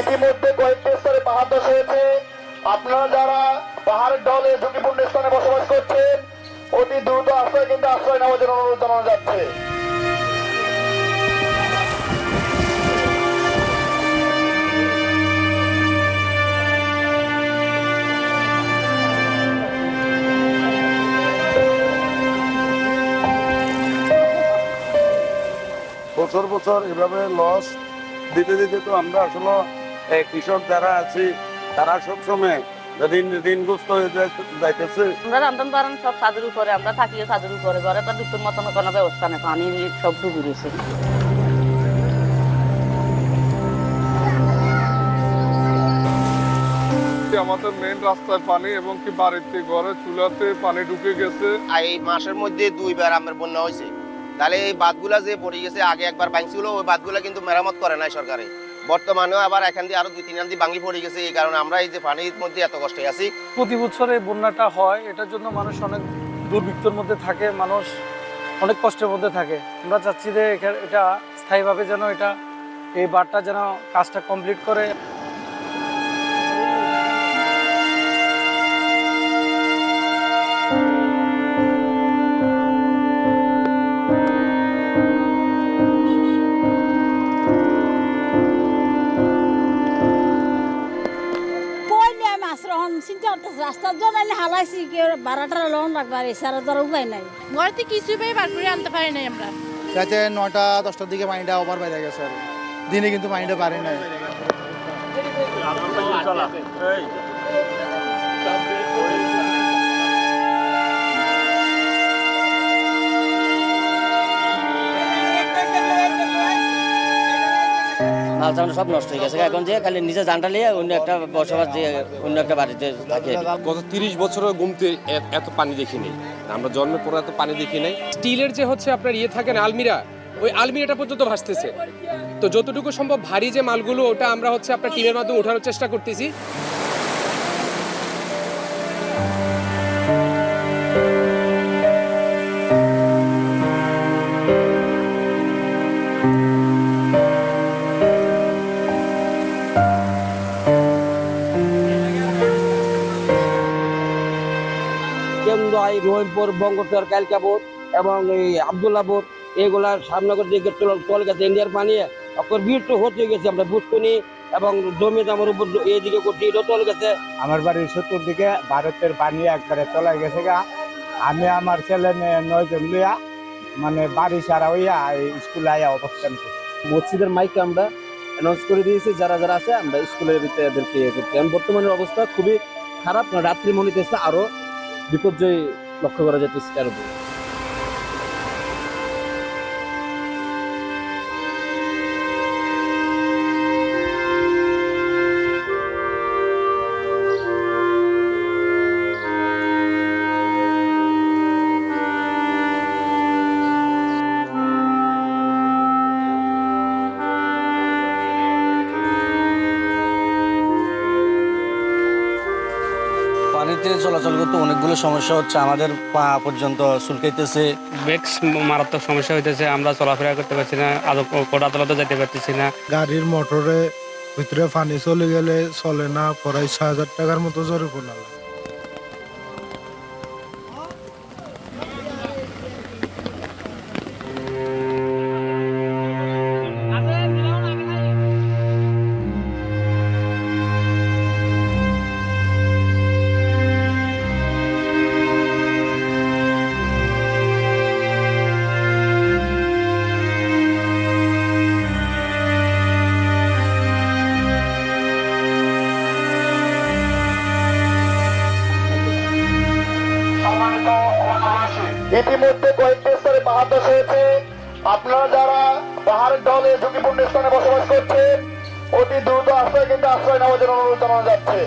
ইতিমধ্যে কয়েকটি স্তরে পাহাড় ধস হয়েছে আপনারা যারা পাহাড়ের ঢলে ঝুঁকিপূর্ণ স্থানে বসবাস করছেন, অতি দ্রুত আশ্রয় কিন্তু আশ্রয় নেওয়ার জন্য অনুরোধ জানানো যাচ্ছে। বছর বছর এভাবে লস দিতে দিতে তো আমরা আসলে কৃষক যারা আছি তারা সবসময় দিন দিনগ্রস্ত হয়ে যাই- যাইতেছে। আমরা রান্ধন বাড়ান সব ছাদের উপরে আমরা থাকিও ছাদের উপরে। ঘরে তো দুপুর মতন কোনো ব্যবস্থা নেই পানি সব ডুবে গেছে। আমাদের মেন রাস্তায় পানি এবং কি বাড়িতে ঘরে চুলাতে পানি ঢুকে গেছে। আর এই মাসের মধ্যে দুইবার আমার বন্যা হয়েছে। তাহলে এই বাঁধগুলা যে পড়ে গেছে আগে একবার ভাঙছিল ওই বাঁধগুলা কিন্তু মেরামত করে নাই সরকারে। বর্তমানেও আবার এখান দিয়ে আরও দুই, তিন দিন ভাঙি পড়ে গেছে, এই কারণে আমরা এই যে পানির মধ্যে এত কষ্টে আছি। প্রতি বছর এই বন্যাটা হয়, এটার জন্য মানুষ অনেক দুর্ভিক্ষর মধ্যে থাকে, মানুষ অনেক কষ্টের মধ্যে থাকে। আমরা চাচ্ছি যে এটা স্থায়ীভাবে যেন এটা, এই বারটা যেন কাজটা কমপ্লিট করে। এলে কি বারোটা লোন রাখবার এছাড়া তো উপায় নাই। ঘরেতে কিছুই পাই বার করে আনতে পারি নাই আমরা। রাতে নটা দশটার দিকে পানিটা ওভার বাইরে গেছে আর। দিনে কিন্তু পানিটা পারে নাই। মাল সব নষ্ট হয়ে গেছে। এখন যে খালি নিজে জানটা নিয়ে অন্য একটা বসবাস দিয়ে অন্য একটা বাড়িতে থাকে। গত তিরিশ বছরের গুমতে এত পানি দেখিনি আমরা জন্মের পর এত পানি দেখি নাই। স্টিলের যে হচ্ছে আপনার ইয়ে থাকে না আলমিরা ওই আলমিরাটা পর্যন্ত ভাসতেছে। তো যতটুকু সম্ভব ভারী যে মালগুলো ওটা আমরা হচ্ছে আপনার টিমের মাধ্যমে ওঠানোর চেষ্টা করতেছি। রহিমপুর বঙ্গোত্তর কালকাপুর এবং এই আবদুল্লাপুর এগুলার সামনগর দিকে চল- গেছে ইন্ডিয়ার পানি। অকর বীর তো হতে গেছে আমরা বুঝকুনি এবং জমি জামার উপর এইদিকে করছি এটা চলে গেছে। আমার বাড়ির চতুর্দিকে ভারতের পানি একবারে চলে গেছে গা। আমি আমার ছেলে মেয়ে নয়জন লইয়া মানে বাড়ি সারা হইয়া স্কুলে আইয়া অবস্থান করি। মসজিদের মাইকে আমরা অ্যানাউন্স করে দিয়েছি যারা যারা আছে আমরা স্কুলের ভিতরে এদেরকে ইয়ে করতে এখন বর্তমানের অবস্থা খুবই খারাপ রাত্রি মনে হইতেছে আরও বিপর্যয় লক্ষ্য করা যাচ্ছে তার উপর চলাচল করতে অনেকগুলো সমস্যা হচ্ছে। আমাদের পা পর্যন্ত চুলকাইতেছে। ব্রেক মারাত্মক সমস্যা হইতেছে। আমরা চলাফেরা করতে পারছি না। আদৌ কোর্ট আদালতে যেতে পারতেছি না। গাড়ির মোটরে ভিতরে পানি চলে গেলে চলে না। পরে ছয় হাজার টাকার মতো জরিপ লাগে। ইতিমধ্যে কয়েকটি স্তরে পাহাড় ধস হয়েছে। আপনারা যারা পাহাড়ের ঢলে ঝুঁকিপূর্ণ স্থানে বসবাস করছেন, অতি দ্রুত আশ্রয় কিন্তু আশ্রয় নেওয়ার জন্য অনুরোধ জানানো যাচ্ছে।